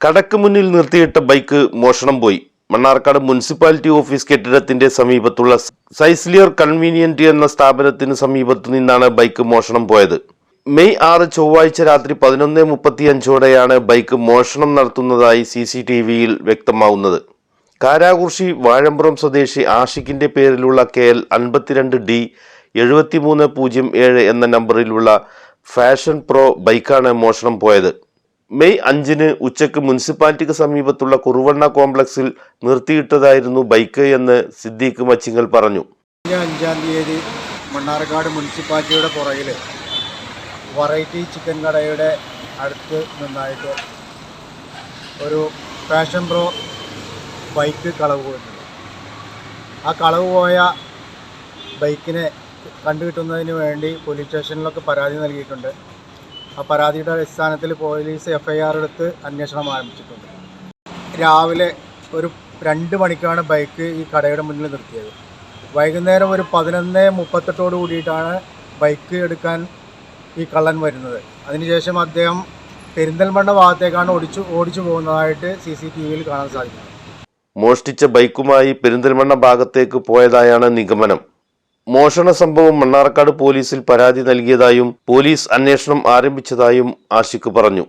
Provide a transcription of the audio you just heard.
കടക്ക് മുന്നിൽ നിർത്തിയിട്ട ബൈക്ക് മോഷണം പോയി. മണ്ണാർക്കാട് മുനിസിപ്പാലിറ്റി ഓഫീസ് കെട്ടിടത്തിന്റെ സമീപത്തുള്ള സൈസ്ലിയർ കൺവീനിയന്റ് എന്ന സ്ഥാപനത്തിന് സമീപത്തു നിന്നാണ് ബൈക്ക് മോഷണം പോയത്. മെയ് ആറ് ചൊവ്വാഴ്ച രാത്രി പതിനൊന്ന് മുപ്പത്തി അഞ്ചോടെയാണ് ബൈക്ക് മോഷണം നടത്തുന്നതായി സി സി ടി വിയിൽ വ്യക്തമാവുന്നത്. കാരാകുർശി വാഴമ്പുറം സ്വദേശി ആഷിഖിന്റെ പേരിലുള്ള കെ എൽ അൻപത്തിരണ്ട് ഡി എഴുപത്തിമൂന്ന് പൂജ്യം ഏഴ് എന്ന നമ്പറിലുള്ള ഫാഷൻ പ്രോ ബൈക്കാണ് മോഷണം പോയത്. മെയ് അഞ്ചിന് ഉച്ചയ്ക്ക് മുനിസിപ്പാലിറ്റിക്ക് സമീപത്തുള്ള കുറുവണ്ണ കോംപ്ലക്സിൽ നിർത്തിയിട്ടതായിരുന്നു ബൈക്ക് എന്ന് സിദ്ദീഖ് മച്ചിങ്ങൽ പറഞ്ഞു. അഞ്ചാം തീയതി മണ്ണാർക്കാട് മുനിസിപ്പാലിറ്റിയുടെ പുറകിൽ വെറൈറ്റി ചിക്കൻ കടയുടെ അടുത്ത് നിന്നായിട്ട് ഒരു ഫാഷൻ പ്രോ ബൈക്ക് കളവ് പോയിട്ടുണ്ട്. ആ കളവ് പോയ ബൈക്കിനെ കണ്ടുകിട്ടുന്നതിന് വേണ്ടി പോലീസ് സ്റ്റേഷനിലൊക്കെ പരാതി നൽകിയിട്ടുണ്ട്. ആ പരാതിയുടെ അടിസ്ഥാനത്തിൽ പോലീസ് എഫ് ഐ ആർ എടുത്ത് അന്വേഷണം ആരംഭിച്ചിട്ടുണ്ട്. രാവിലെ ഒരു രണ്ട് മണിക്കാണ് ബൈക്ക് ഈ കടയുടെ മുന്നിൽ നിർത്തിയത്. വൈകുന്നേരം ഒരു പതിനൊന്ന് മുപ്പത്തെട്ടോട് കൂടിയിട്ടാണ് ബൈക്ക് എടുക്കാൻ ഈ കള്ളൻ വരുന്നത്. അതിനുശേഷം അദ്ദേഹം പെരിന്തൽമണ്ണ ഭാഗത്തേക്കാണ് ഓടിച്ചു ഓടിച്ചു പോകുന്നതായിട്ട് സി സി ടി വിയിൽ കാണാൻ സാധിക്കുന്നത് മോഷ്ടിച്ച ബൈക്കുമായി പെരിന്തൽമണ്ണ ഭാഗത്തേക്ക് പോയതായാണ് നിഗമനം. മോഷണ സംഭവം മണ്ണാർക്കാട് പോലീസിൽ പരാതി നൽകിയതായും പോലീസ് അന്വേഷണം ആരംഭിച്ചതായും ആഷിഖ് പറഞ്ഞു